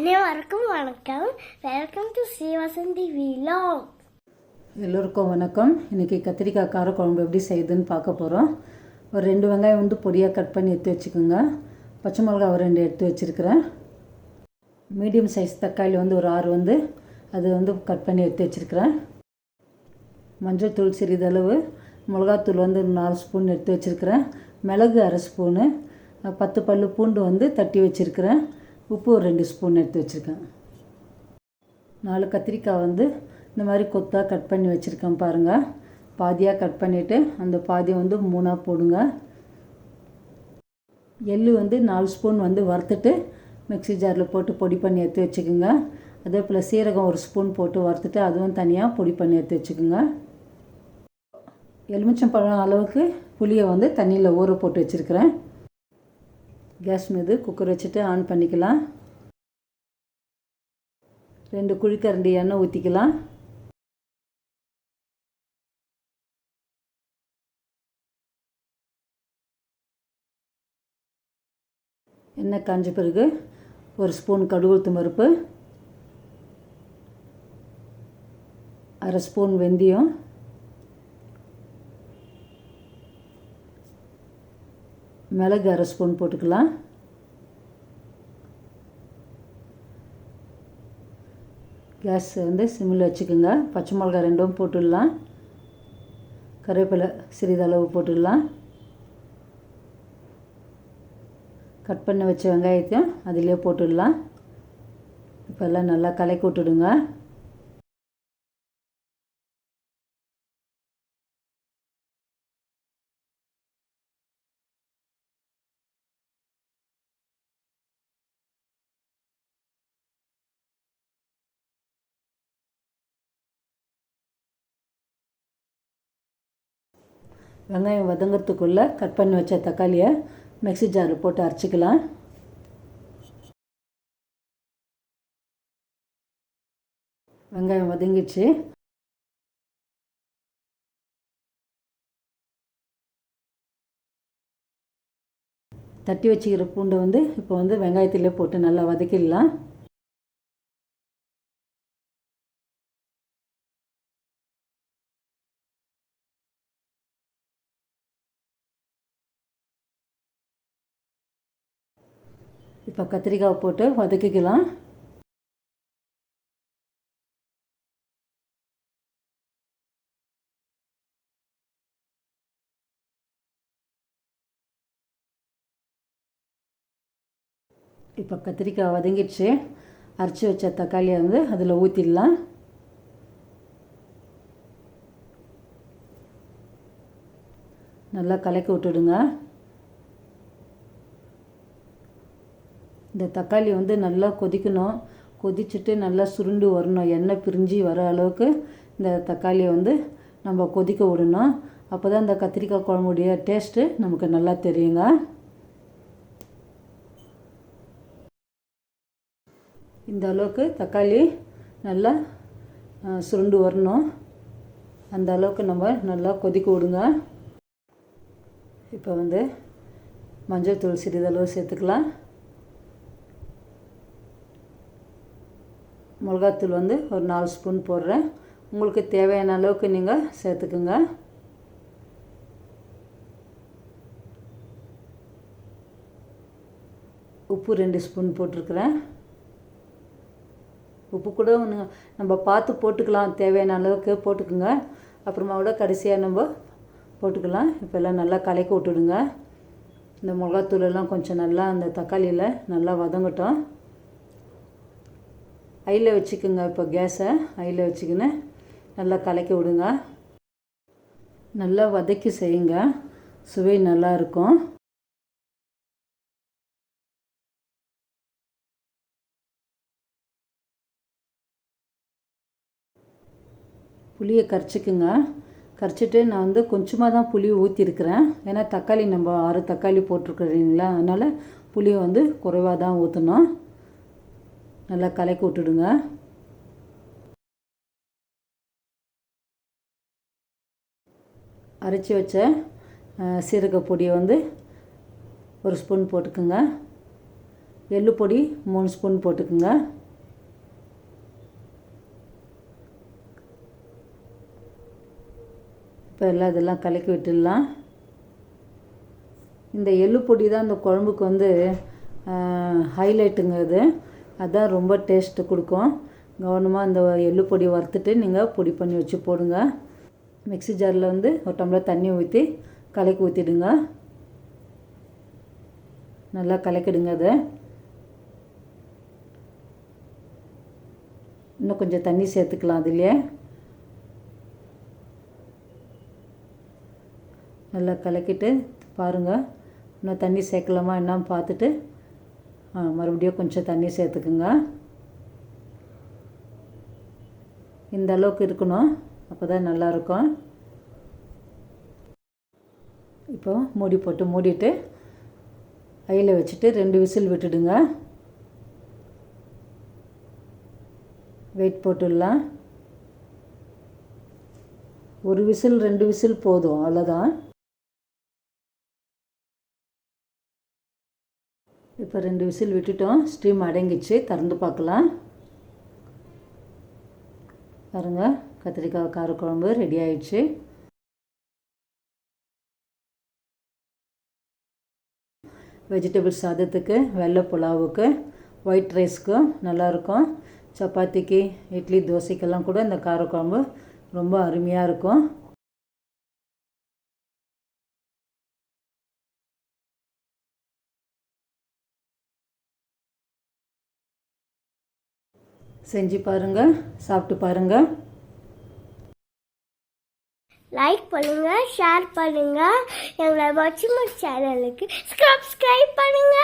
அனைவருக்கும் வணக்கம். Welcome to ஸ்ரீவசந்தி விலாங் எல்லோருக்கும் வணக்கம். இன்றைக்கி கத்திரிக்காய் காரக்குழம்பு எப்படி செய்யுதுன்னு பார்க்க போகிறோம் ஒரு ரெண்டு வெங்காயம் வந்து பொடியாக கட் பண்ணி எடுத்து வச்சுக்கோங்க. பச்சை மிளகா ஒரு ரெண்டு எடுத்து வச்சுருக்கிறேன். மீடியம் சைஸ் தக்காளி வந்து ஒரு ஆறு வந்து அது வந்து கட் பண்ணி எடுத்து வச்சுருக்கிறேன். மஞ்சள் தூள் சிறிதளவு மிளகாத்தூள் வந்து நாலு ஸ்பூன் எடுத்து வச்சுருக்கிறேன். மிளகு அரை ஸ்பூனு பத்து பல்லு பூண்டு வந்து தட்டி வச்சுருக்கிறேன். உப்பு ஒரு ரெண்டு ஸ்பூன் எடுத்து வச்சுருக்கேன். நாலு கத்திரிக்காய் வந்து இந்த மாதிரி கொத்தாக கட் பண்ணி வச்சுருக்கேன் பாருங்கள் பாதியாக கட் பண்ணிவிட்டு அந்த பாதியை வந்து மூணாக போடுங்க. எள்ளு வந்து நாலு ஸ்பூன் வந்து வறுத்துட்டு மிக்ஸி ஜாரில் போட்டு பொடி பண்ணி எடுத்து வச்சுக்கோங்க. அதே போல் சீரகம் ஒரு ஸ்பூன் போட்டு வறுத்துட்டு அதுவும் தனியாக பொடி பண்ணி எடுத்து வச்சுக்கோங்க. எலுமிச்சம்பழம் அளவுக்கு புளியை வந்து தண்ணியில் ஊற போட்டு வச்சுருக்கிறேன். கேஸ் மீது குக்கர் வச்சுட்டு ஆன் பண்ணிக்கலாம். ரெண்டு குழிக்கரண்டி எண்ணெய் ஊற்றிக்கலாம் எண்ணெய் காஞ்ச பிறகு ஒரு ஸ்பூன் கடுகுளுத்து பருப்பு அரை ஸ்பூன் வெந்தயம் மிளகு அரை ஸ்பூன் போட்டுக்கலாம். கேஸ் வந்து சிம்மில் வச்சுக்கோங்க. பச்சை மிளகா ரெண்டும் போட்டுடலாம். கருவேப்பிலை சிறிதளவு போட்டுடலாம். கட் பண்ணி வச்ச வெங்காயத்தையும் அதிலே போட்டுடலாம். இப்போ எல்லாம் நல்லா கலக்கி விட்டுடுங்க. வெங்காயம் வதங்கிறதுக்குள்ளே கட் பண்ணி வச்ச தக்காளியை மிக்ஸி ஜாரில் போட்டு அரைச்சிக்கலாம். வெங்காயம் வதங்கிடுச்சு. தட்டி வச்சுக்கிற பூண்டை வந்து இப்போ வந்து வெங்காயத்திலே போட்டு நல்லா வதக்கிடலாம். இப்போ கத்திரிக்காய் போட்டு வதக்கிக்கலாம். இப்போ கத்திரிக்காய் வதங்கிடுச்சு. அரைச்சி வச்ச தக்காளியை வந்து அதில் ஊற்றிடலாம். நல்லா கலக்கி விட்டுடுங்க. இந்த தக்காளி வந்து நல்லா கொதிக்கணும். கொதிச்சுட்டு நல்லா சுருண்டு வரணும். எண்ணெய் பிரிஞ்சு வர அளவுக்கு இந்த தக்காளியை வந்து நம்ம கொதிக்க விடணும். அப்போ தான் இந்த கத்திரிக்காய் குழம்புடைய டேஸ்ட்டு நமக்கு நல்லா தெரியுங்க. இந்த அளவுக்கு தக்காளி நல்லா சுருண்டு வரணும். அந்த அளவுக்கு நம்ம நல்லா கொதிக்க விடுங்க. இப்போ வந்து மஞ்சள் தூள் சிறிதளவு சேர்த்துக்கலாம். மிளகாத்தூள் வந்து ஒரு நாலு ஸ்பூன் போடுறேன். உங்களுக்கு தேவையான அளவுக்கு நீங்கள் சேர்த்துக்குங்க. உப்பு ரெண்டு ஸ்பூன் போட்டிருக்கிறேன். உப்பு கூட நம்ம பார்த்து போட்டுக்கலாம். தேவையான அளவுக்கு போட்டுக்குங்க. அப்புறமா கூட கடைசியாக நம்ம போட்டுக்கலாம். இப்போ எல்லாம் நல்லா கலக்கி விட்டுடுங்க. இந்த மிளகாத்தூள் எல்லாம் கொஞ்சம் நல்லா அந்த தக்காளியில் நல்லா வதங்கட்டும். ஐயில் வச்சுக்கோங்க இப்போ கேஸை. ஐயில் வச்சுக்கின்னு நல்லா கலக்கி விடுங்க. நல்லா வதக்கி செய்யுங்க. சுவை நல்லாயிருக்கும் புளியை கரைச்சிக்குங்க. கரைச்சிட்டு நான் வந்து கொஞ்சமாக தான் புளி ஊற்றிருக்கிறேன் ஏன்னா தக்காளி நம்ம ஆறு தக்காளி போட்டிருக்கிறீங்களா? அதனால் புளியை வந்து குறைவாக தான் ஊற்றணும் நல்லா கலக்கி விட்டுடுங்க. அரைச்சி வச்ச சீரக பொடியை வந்து ஒரு ஸ்பூன் போட்டுக்குங்க. எள்ளு பொடி மூணு ஸ்பூன் போட்டுக்குங்க. இப்போ எல்லாம் இதெல்லாம் கலக்கி விட்டுடலாம். இந்த எள்ளு பொடி தான் இந்த குழம்புக்கு வந்து ஹைலைட்டுங்க அதுதான் ரொம்ப டேஸ்ட்டு கொடுக்கும். கவனமாக அந்த எள்ளு பொடி வறுத்துட்டு நீங்கள் பொடி பண்ணி வச்சு போடுங்க. மிக்ஸி ஜாரில் வந்து ஒரு டம்ளர் தண்ணி ஊற்றி கலக்கி ஊற்றிடுங்க நல்லா கலக்கிடுங்க அதை. இன்னும் கொஞ்சம் தண்ணி சேர்த்துக்கலாம் அதுலேயே. நல்லா கலக்கிட்டு பாருங்கள் இன்னும் தண்ணி சேர்க்கலாமா என்னான்னு பார்த்துட்டு மறுபடியும் கொஞ்சம் தண்ணி சேர்த்துக்குங்க. இந்த அளவுக்கு இருக்கணும். அப்போ தான் நல்லாயிருக்கும். இப்போ மூடி போட்டு மூடிட்டு ஐயில் வச்சுட்டு ரெண்டு விசில் விட்டுடுங்க. வெயிட் போட்டுடலாம். ஒரு விசில் ரெண்டு விசில் போதும் அவ்வளோதான் இப்போ ரெண்டு விசில் விட்டுட்டோம். ஸ்டீம் அடங்கிச்சு திறந்து பார்க்கலாம். பாருங்க கத்திரிக்காய் காரக்குழம்பு ரெடி ஆயிடுச்சு. வெஜிடபிள் சாதத்துக்கு வெள்ளை புலாவுக்கு ஒயிட் ரைஸ்க்கும் நல்லாயிருக்கும் சப்பாத்திக்கு இட்லி தோசைக்கெல்லாம் கூட இந்த காரக்குழம்பு ரொம்ப அருமையாக இருக்கும். செஞ்சு பாருங்கள் சாப்பிட்டு பாருங்கள் லைக் பண்ணுங்க ஷேர் பண்ணுங்க. எங்களை வாட்சிங் சேனலுக்கு சப்ஸ்கிரைப் பண்ணுங்க.